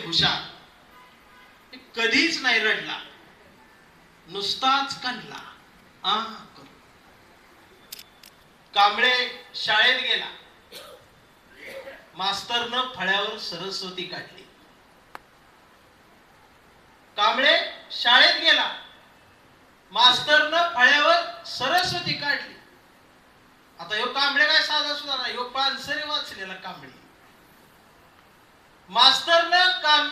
हुशार कधीच नाही रडला. नुसताच कणला. आ करू. कांबळे शाळेत गेला. मास्तरनं फळ्यावर सरस्वती काढली. कांबळे शाळेत गेला. मास्तरनं फळ्यावर सरस्वती काढली. आता ह्यो कांबळे काय साधा सुद्धा नाही ह्यो पानसरी वाचलेला कांबळे. मास्तरनं काम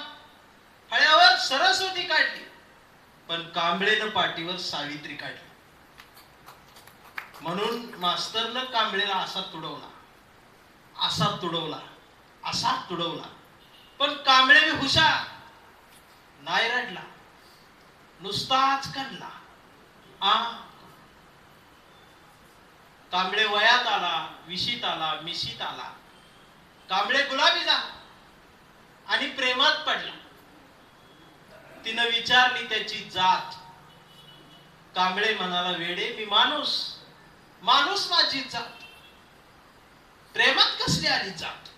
फळ्यावर सरस्वती काढली. पण कांबळेनं पाठीवर सावित्री काढली. म्हणून मास्तरनं कांबळेला असा तुडवला. असा तुडवला. असा तुडवला. पण कांबळेने हुशार. नाही रडला. नुसताच काढला आ? कांबळे वयात आला विशीत आला मिशीत आला. कांबळे गुलाबी झाला. आणि प्रेमात पडला. तिनं विचारली त्याची जात. कांबळे म्हणाला वेडे मी माणूस. माणूस माझी जात. प्रेमात कसली आली जात?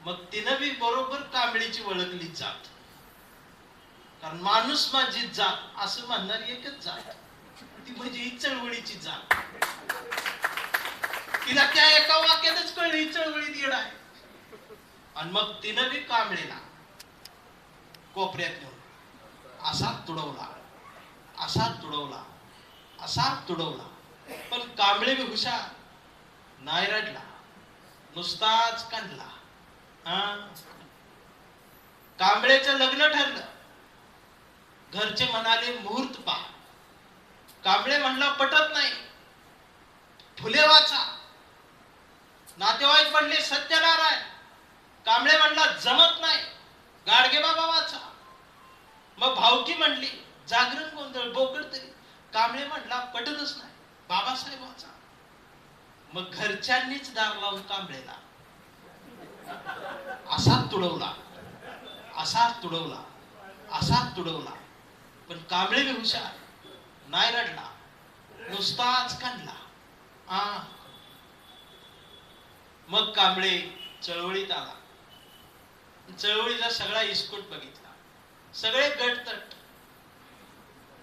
मग तिनं बी बरोबर कांबळीची ओळखली जात. कारण माणूस माझी जात असं म्हणणारी एकच जात. ती म्हणजे ही चळवळीची जात. तिला त्या एका वाक्यातच कळली चळवळीत येड आहे. आणि मग तिनं बी कांबळेला कोपऱ्यात नेऊन. असा तुडवला. असा तुडवला. असा तुडवला. पण कांबळे बी हुशार. नाही रडला. नुसताच काढला हा? कांबळेचं लग्न ठरलं. घरचे म्हणाले मुहूर्त पहा. कांबळे म्हणला पटत नाही. फुले वाचा. नातेवाईक म्हणले सत्यनारायण. कांबळे म्हणला जमत नाही. गाडगे बाबा वाचा. मग भावकी म्हणली जागरण गोंधळ बोकड तरी. कांबळे म्हणला पटतच नाही. बाबासाहेब वाचा. मग घरच्यांनीच दार लावून कांबळेला. असा तुडवला. असा तुडवला. असा तुडवला. पण कांबळे बी हुशार नाही रडला. नुसताच काढला आ. मग कांबळे चळवळीत आला. चळवळीचा सगळा इस्कोट बघितला. सगळे गटतट.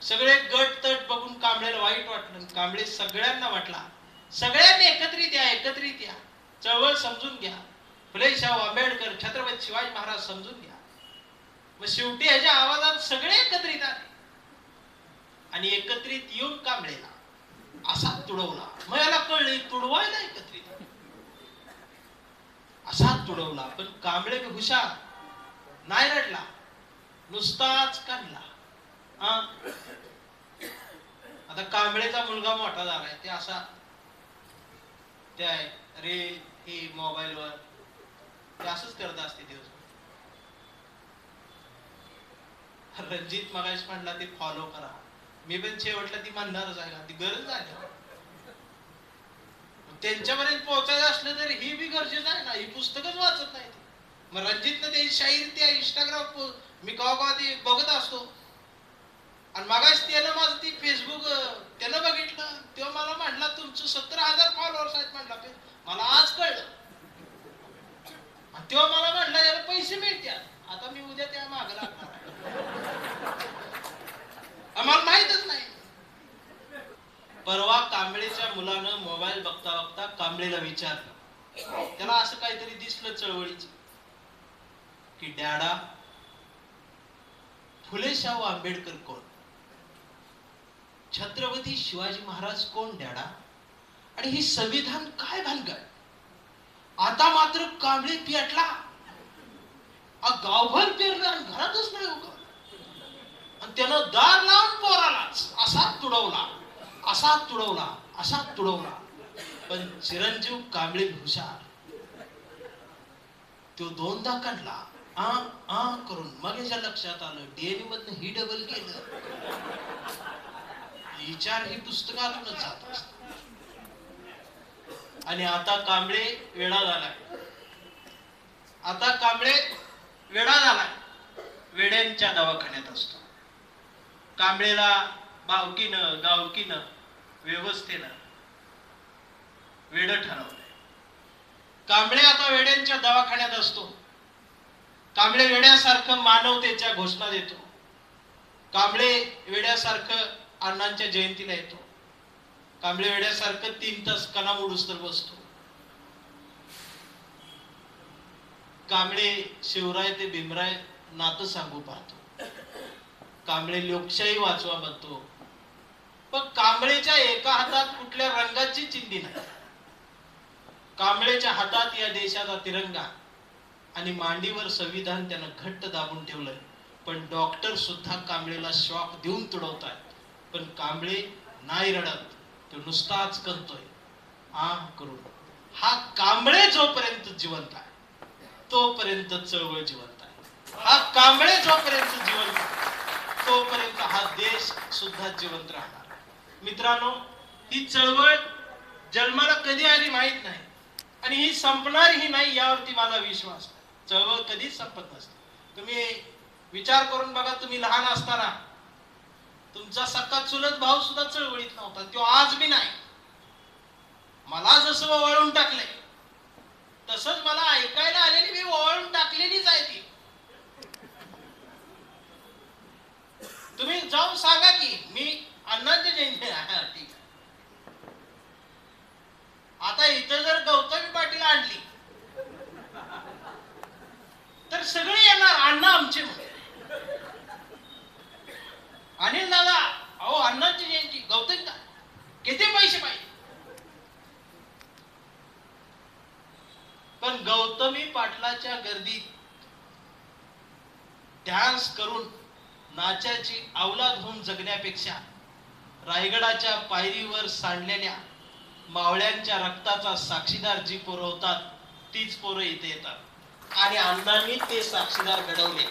सगळे गटतट बघून कांबळेला वाईट वाटलं. कांबळे सगळ्यांना वाटला. सगळ्यांनी एकत्रित या एकत्रित या. चळवळ समजून घ्या. फुले शाहू आंबेडकर छत्रपती शिवाजी महाराज समजून घ्या. मग शेवटी ह्याच्या आवाजात सगळे एकत्रित आले. आणि एकत्रित येऊन कांबळेला असा तुडवला. मग याला कळले तुडवायला एकत्रित आले. असा तुडवला पण कांबळे मी हुशार. नाही रडला. नुसताच काढला हा? आता कांबळेचा मुलगा मोठा झालाय ते असा त्या रे हे मोबाईलवर. ते असंच करत असते दिवस रणजित मगाश म्हणला ते फॉलो करा. मी पण शेवटला ती म्हणणारच आहे ना ती गरज आहे. त्यांच्यापर्यंत पोहोचायचं असलं तर ही बी गरजेचं आहे ना. ही पुस्तकच वाचत नाही मग रणजितनं ते शाहीर त्या इंस्टाग्राम मी कवा कवा ते बघत असतो. आणि मागास त्यानं माझं ती फेसबुक त्यानं बघितलं. तेव्हा मला म्हणला तुमचं सत्तर हजार फॉलोअर्स आहेत म्हणला ते. मला आज कळलं. तेव्हा मला म्हणला याला पैसे मिळतात आता मी उद्या त्या मागं लागणार आम्हाला माहीत परवा कांबळेच्या मुलानं मोबाईल बघता बघता कांबळेला विचारलं. त्याला असं काहीतरी दिसलं चळवळीच. की डॅडा फुले शाहू आंबेडकर कोण? छत्रपती शिवाजी महाराज कोण डॅडा? आणि हे संविधान काय भानगड? आता मात्र कांबळे पेटला. गावभर पेरलं आणि घरातच नाही उगवलं. आणि त्यानं दार लावून पोरालाच असा तुडवला. असा तुडवला असा तुडवला. पण चिरंजीव कांबळे हुशार. तो दोनदा काढला आ आ करून मग याच्या लक्षात आलं डीएनए मधन ही डबल केलं. विचार ही पुस्तकातूनच जात असत. आणि आता कांबळे वेडा झालाय. आता कांबळे वेडा झालाय. वेड्यांच्या दवाखान्यात असतो. कांबळेला भावकीनं गावकीनं व्यवस्थेनं वेड ठरवलंय. कांबळे आता वेड्यांच्या दवाखान्यात असतो. कांबळे वेड्यासारखं मानवतेच्या घोषणा देतो. कांबळे वेड्यासारखं अण्णांच्या जयंतीला येतो. कांबळे वेड्यासारखं तीन तास कणामोडूस तर बसतो. कांबळे शिवराय ते भीमराय नातं सांगू पाहतो. कांबळे लोकशाही वाचवा म्हणतो. पण कांबळेच्या एका हातात कुठल्या रंगाची चिंधी नाही. कांबळेच्या हातात या देशाचा तिरंगा आणि मांडीवर संविधान त्यानं घट्ट दाबून ठेवलंय. पण डॉक्टर सुद्धा कांबळेला शॉक देऊन तुडवतात पण कांबळे नाही रडत. तो नुसताच करतोय. आ करून. हा कांबळे जोपर्यंत जिवंत आहे तोपर्यंत चळवळ जिवंत आहे. हा कांबळे जोपर्यंत जिवंत आहे तोपर्यंत हा देश सुद्धा जिवंत राहणार. मित्रांनो ही चळवळ जन्माला कधी आली माहीत नाही. आणि ही संपणार ही नाही यावरती माझा विश्वास. चळवळ कधीच संपत नसते. तुम्ही विचार करून बघा तुम्ही लहान असताना तुमचा सक्का चुलत भाऊ सुद्धा चळवळीत नव्हता. तो आज बी नाही. मला जसं वळून टाकलंय तसंच मला ऐकायला आलेली मी वळून टाकलेलीच आहे ती तुम्ही जाऊन सांगा की मी अण्णांची जयंती आहे हा, ठीक आहे आता इथं जर गौतमी पाटील आणली तर सगळे येणार अण्णा आमचे म्हणून. अनिल दादा अहो अण्णांची जयंती गौतमी का किती पैसे पाहिजे पण गौतमी गर्दीत डान्स करून नाचाची अवलाद होऊन जगण्यापेक्षा रायगडाच्या पायरीवर सांडलेल्या मावळ्यांच्या रक्ताचा साक्षीदार जी पोरं होतात तीच पोरं इथे येतात. आणि अण्णांनी ते साक्षीदार घडवले.